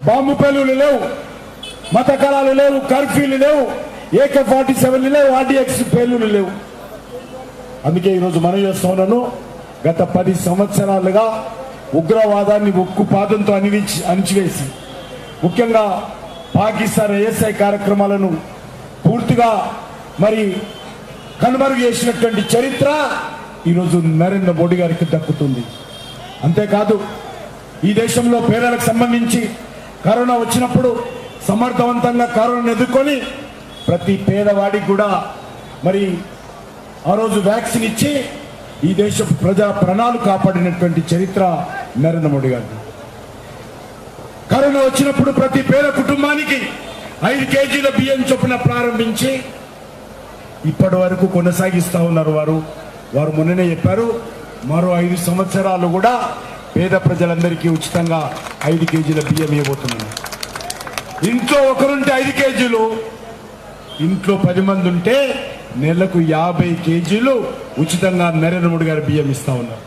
Bomb పేలులు లేవు మత కళాలు లేవు కర్ఫ్యూలు లేవు ఏకే ఫార్టీ సెవెన్లు లేవు ఆర్డీఎక్స్ పేలులు లేవు. అందుకే ఈరోజు మనం చేస్తున్నాను గత పది సంవత్సరాలుగా ఉగ్రవాదాన్ని ఉక్కు పాదంతో అణివించి అణిచివేసి ముఖ్యంగా పాకిస్తాన్ ఏఎస్ఐ కార్యక్రమాలను పూర్తిగా మరి కనుమరుగు చేసినటువంటి చరిత్ర ఈరోజు నరేంద్ర మోడీ గారికి దక్కుతుంది. అంతేకాదు ఈ దేశంలో పేదలకు సంబంధించి కరోనా వచ్చినప్పుడు సమర్థవంతంగా కరోనాను ఎదుర్కొని ప్రతి పేదవాడికి కూడా మరి ఆ రోజు వ్యాక్సిన్ ఇచ్చి ఈ దేశ ప్రజా ప్రాణాలు కాపాడినటువంటి చరిత్ర నరేంద్ర మోడీ గారిది. కరోనా వచ్చినప్పుడు ప్రతి పేద కుటుంబానికి ఐదు కేజీల బియ్యం చొప్పున ప్రారంభించి ఇప్పటి వరకు కొనసాగిస్తా ఉన్నారు వారు. వారు మొన్ననే చెప్పారు మరో ఐదు సంవత్సరాలు కూడా పేద ప్రజలందరికీ ఉచితంగా ఐదు కేజీల బియ్యం ఇవ్వబోతున్నాను. ఇంట్లో ఒకరుంటే ఐదు కేజీలు ఇంట్లో పది మంది ఉంటే నెలకు యాభై కేజీలు ఉచితంగా నరేంద్ర మోడీ గారు బియ్యం ఇస్తా ఉన్నారు.